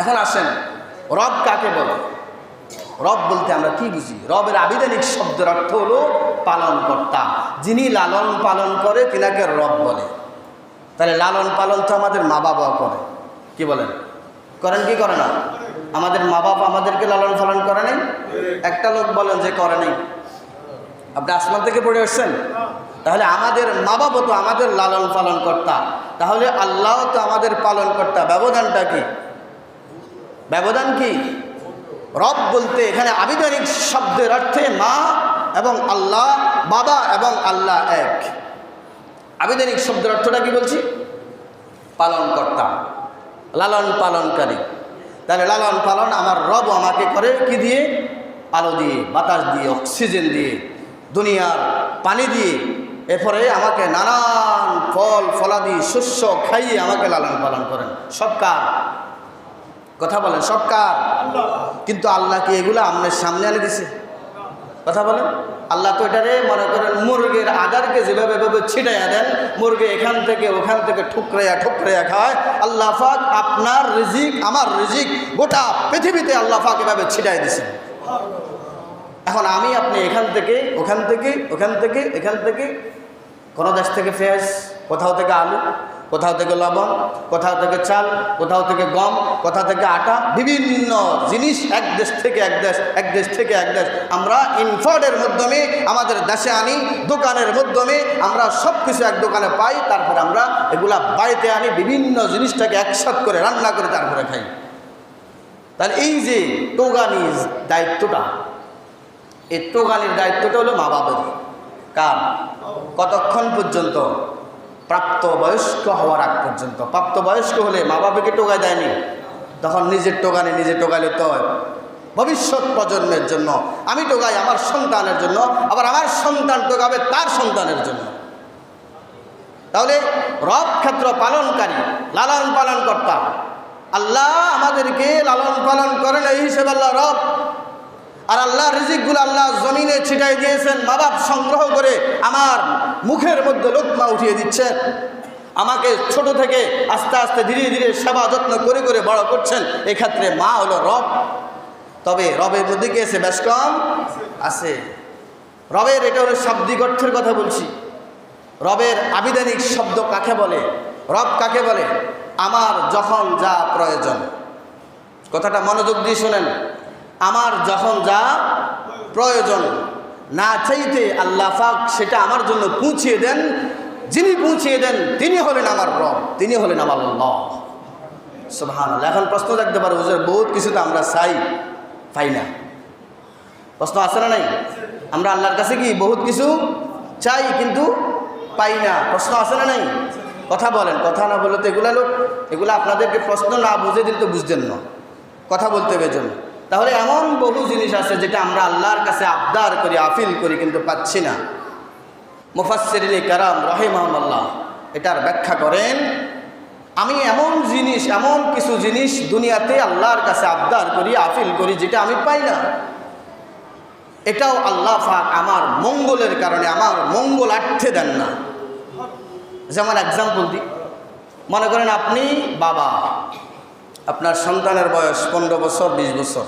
এখন আসেন, রব কাকে বলে? রব বলতে আমরা কি বুঝি? রবের আবিধানিক শব্দের অর্থ হলো পালন কর্তা যিনি লালন পালন করে, তিনাকে রব বলে। তাহলে লালন পালন তো আমাদের মা বাবাও করে। কি বলেন? করেন কি করে না? আমাদের মা বাবা আমাদেরকে লালন পালন করে নাই? একটা লোক বলেন যে করে নাই। আপনি আসমান থেকে পড়ে আসছেন? তাহলে আমাদের মা বাবা তো আমাদের লালন পালন কর্তা। তাহলে আল্লাহ তো আমাদের পালন কর্তা ব্যবধানটা কি? ব্যবধান কি? রব বলতে এখানে আবিধানিক শব্দের অর্থে মা এবং আল্লাহ, বাবা এবং আল্লাহ এক। আবিধানিক শব্দের অর্থটা কি বলছি? পালন কর্তা লালন পালনকারী। তাহলে লালন পালন আমার রব আমাকে করে কি দিয়ে? আলো দিয়ে, বাতাস দিয়ে, অক্সিজেন দিয়ে, দুনিয়ার পানি দিয়ে। এরপরে আমাকে নানান ফল, ফলাদি, শস্য খাইয়ে আমাকে লালন পালন করেন। সব কার কথা বলেন, সব কার? কিন্তু আল্লাহ কি এগুলো আপনার সামনে আনে দিছে? কথা বলেন, আল্লাহ তো এটারে মনে করেন মুরগের আদারকে যেভাবে এভাবে ছিটাইয়া দেন, মুরগি এখান থেকে ওখান থেকে ঠুকরাইয়া ঠুকরাইয়া খায়। আল্লাহ ফাক আপনার রিজিক, আমার রিজিক গোটা পৃথিবীতে আল্লাহ ফাক এভাবে ছিটাই দিছে। এখন আমি, আপনি এখান থেকে, ওখান থেকে ওখান থেকে, এখান থেকে, কোনো দেশ থেকে পেঁয়াজ কোথাও থেকে আলু কোথাও থেকে লবণ, কোথাও থেকে চাল, কোথাও থেকে গম, কোথাও থেকে আটা, বিভিন্ন জিনিস এক দেশ থেকে এক দেশ এক দেশ থেকে এক দেশ। আমরা ইনফার্টের মাধ্যমে, আমাদের দেশে আনি, দোকানের মাধ্যমে আমরা সব কিছু এক দোকানে পাই, তারপরে আমরা এগুলা বাড়িতে আনি, বিভিন্ন জিনিসটাকে একসাথ করে রান্না করে তারপরে খাই। তাহলে এই যে টোগানি দায়িত্বটা, এই টোগানির দায়িত্বটা হলো মা বাবার কার? কতক্ষণ পর্যন্ত? প্রাপ্তবয়স্ক হওয়ার আগ পর্যন্ত। প্রাপ্তবয়স্ক হলে মা বাবাকে টোগায় দেয়নি। তখন নিজের টোগানে নিজে টোগাইলে তো ভবিষ্যৎ প্রজন্মের জন্য, আমি টোগাই আমার সন্তানের জন্য, আবার আমার সন্তান টোগাবে তার সন্তানের জন্য। তাহলে রব ক্ষেত্র পালনকারী, লালন পালন কর্তা। আল্লাহ আমাদেরকে লালন পালন করেন, এই হিসেবে আল্লাহ রব আর আল্লাহ রিজিকগুলো আল্লাহ জমিনে ছিটাই দিয়েছেন মা বাপ সংগ্রহ করে আমার মুখের মধ্যে লোকমা উঠিয়ে দিচ্ছেন। আমাকে ছোট থেকে আস্তে আস্তে ধীরে ধীরে সেবা যত্ন করে করে বড় করছেন, এক্ষেত্রে মা হলো রব। তবে রবের মধ্যে কি আছে বেশ কম আছে। রবের এটা হলো শাব্দিক অর্থের কথা বলছি। রবের আবিধানিক শব্দ কাকে বলে? রব কাকে বলে? আমার যখন যা প্রয়োজন। কথাটা মনোযোগ দিয়ে শোনেন। আমার যখন যা প্রয়োজন, না চাইতে আল্লাহ পাক সেটা আমার জন্য পৌঁছিয়ে দেন। যিনি পৌঁছিয়ে দেন, তিনি হলেন আমার রব, তিনি হলেন আমার সুবহান এখন প্রশ্ন রাখতে পারো, হুজুর, বহুত কিছু তো আমরা চাই, পাই না। প্রশ্ন আছে না নাই? আমরা আল্লাহর কাছে কি বহুত কিছু চাই কিন্তু পাই না? প্রশ্ন আছে না নাই? কথা বলেন, কথা না বলে তো এগুলা লোক, এগুলো আপনাদেরকে প্রশ্ন না বুঝে দিলে তো বুঝতেন না। কথা বলতে হবে জন্য তাহলে এমন বহু জিনিস আছে যেটা আমরা আল্লাহর কাছে আবদার করি, আফিল করি, কিন্তু পাচ্ছি না। মুফাসসিরিন কারাম রহিমাহুল্লাহ, এটার ব্যাখ্যা করেন, আমি এমন জিনিস, এমন কিছু জিনিস দুনিয়াতে আল্লাহর কাছে আবদার করি, আফিল করি, যেটা আমি পাই না। এটাও আল্লাহ ফাক আমার মঙ্গলের কারণে, আমার মঙ্গল আর্থে দেন না। যেমন এক্সাম্পল দিই মনে করেন আপনি বাবা আপনার সন্তানের বয়স পনেরো বছর, বিশ বছর।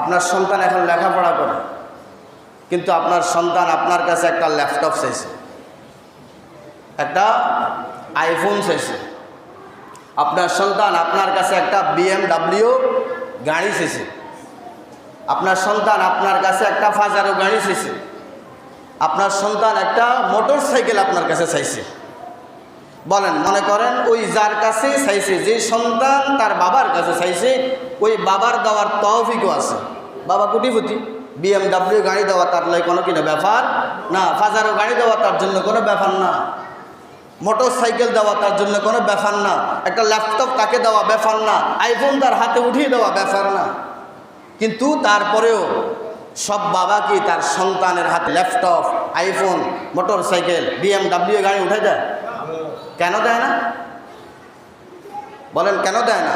আপনার সন্তান এখন লেখাপড়া করে, কিন্তু আপনার সন্তান আপনার কাছে একটা ল্যাপটপ চাইছে, একটা আইফোন চাইছে। আপনার সন্তান আপনার কাছে একটা বিএমডাব্লিউ গাড়ি চেয়েছে আপনার সন্তান আপনার কাছে একটা ফাজারো গাড়ি চাইছে। আপনার সন্তান একটা মোটর সাইকেল আপনার কাছে চাইছে। বলেন, মনে করেন ওই যার কাছে চাইছে, যে সন্তান তার বাবার কাছে চাইছে, ওই বাবার দেওয়ার তহফিকও আছে। বাবা কুটিপুটি বিএমডাব্লিউ গাড়ি দেওয়া তার লাই কোনো কিনা ব্যাপার? না ফাজারও গাড়ি দেওয়া তার জন্য কোনো ব্যাপার না। মোটর সাইকেল দেওয়া তার জন্য কোনো ব্যাপার না। একটা ল্যাপটপ তাকে দেওয়া ব্যাপার না। আইফোন তার হাতে উঠিয়ে দেওয়া ব্যাপার না। কিন্তু তারপরেও সব বাবা কি তার সন্তানের হাতে laptop, iPhone motor cycle BMW গাড়ি উঠে দেয়? কেন দেয় না? বলেন, কেন দেয় না?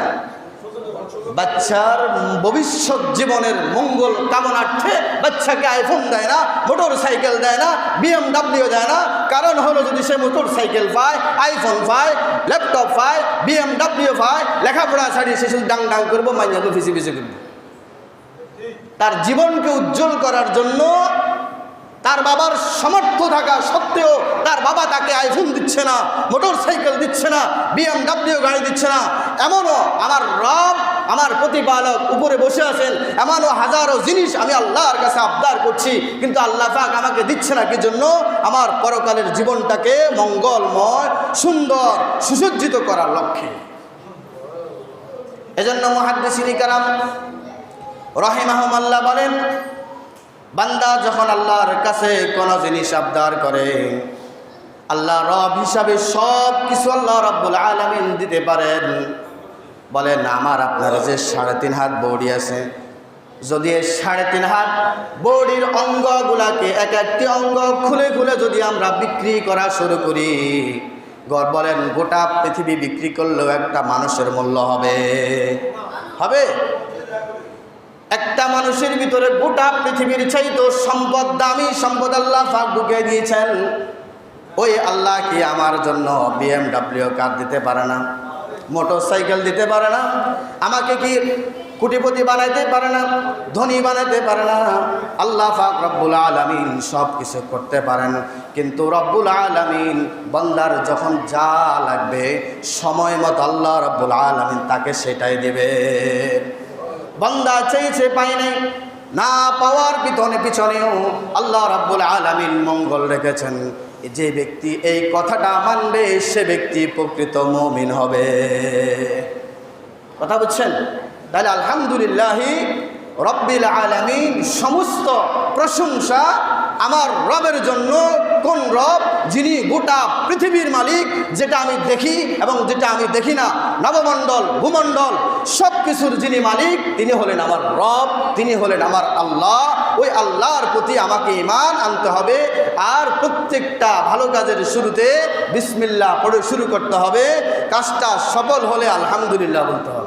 বাচ্চার ভবিষ্যৎ জীবনের মঙ্গল কামনার্থে বাচ্চাকে আইফোন দেয় না মোটর সাইকেল দেয় না বিএমডাব্লিউ দেয় না। কারণ হলো যদি সে মোটর সাইকেল পায় আইফোন পায় ল্যাপটপ পায় বিএমডাব্লিউ পায়, লেখাপড়া ছাড়িয়ে সে শুধু ডাং ডাং করব মাইনা ফিসি ফিসি করব। তার জীবনকে উজ্জ্বল করার জন্য তার বাবার সামর্থ্য থাকা সত্ত্বেও তার বাবা তাকে আইফোন দিচ্ছে না মোটর সাইকেল দিচ্ছে না বিএমডাব্লিউ গাড়ি দিচ্ছে না। এমনও আমার রব, আমার প্রতিপালক উপরে বসে আছেন। এমনও হাজারো জিনিস আমি আল্লাহর কাছে আবদার করছি, কিন্তু আল্লাহ পাক আমাকে দিচ্ছে না। কি জন্য? আমার পরকালের জীবনটাকে মঙ্গলময়, সুন্দর, সুসজ্জিত করার লক্ষ্যে। এজন্য মহাদ্দেশিনী কারাম রহিমাহমাল্লাহ বলেন বান্দা যখন আল্লাহর কাছে কোনো জিনিস আবদার করে, আল্লাহ রব হিসাবে সব কিছু আল্লাহ রব্বুল আলমিন দিতে পারেন। বলেন, আমার আপনার যে সাড়ে তিন হাত বৌড়ি আছে, যদি সাড়ে তিন হাত বৌড়ির অঙ্গগুলাকে এক একটি অঙ্গ খুলে খুলে যদি আমরা বিক্রি করা শুরু করি, গড় বলেন গোটা পৃথিবী বিক্রি করলেও একটা মানুষের মূল্য হবে। হবে? একটা মানুষের ভিতরে গোটা পৃথিবীর চাইতো সম্পদ, দামি সম্পদ আল্লাহ ফাঁক ঢুকে দিয়েছেন। ওই আল্লাহ কি আমার জন্য বিএমডাব্লিউ কার দিতে পারে না? মোটর সাইকেল দিতে পারে না? আমাকে কি কুটিপতি বানাইতে পারে না? ধনী বানাইতে পারে না? আল্লাহ ফাক রব্বুল আলমিন সব কিছু করতে পারেন। কিন্তু রব্বুল আলমিন বন্দার যখন যা লাগবে, সময় মতো আল্লাহ রব্বুল আলমিন তাকে সেটাই দেবে। বন্দা চেয়েছে পাই নাই, না পাওয়ার পিছনে পিছনেও আল্লাহ রাব্বুল আলামিন মঙ্গল রেখেছেন। যে ব্যক্তি এই কথাটা মানবে, সে ব্যক্তি প্রকৃত মমিন হবে। কথা বুঝছেন? তাহলে আলহামদুলিল্লাহি রব্বিল আলামিন সমস্ত প্রশংসা আমার রবের জন্য কোন রব, যিনি গোটা পৃথিবীর মালিক, যেটা আমি দেখি এবং যেটা আমি দেখি না, নবমণ্ডল, ভূমণ্ডল সব কিছুর যিনি মালিক, তিনি হলেন আমার রব, তিনি হলেন আমার আল্লাহ। ওই আল্লাহর প্রতি আমাকে ইমান আনতে হবে। আর প্রত্যেকটা ভালো কাজের শুরুতে বিসমিল্লাহ পড়ে শুরু করতে হবে। কাজটা সফল হলে আলহামদুলিল্লাহ বলতে হবে।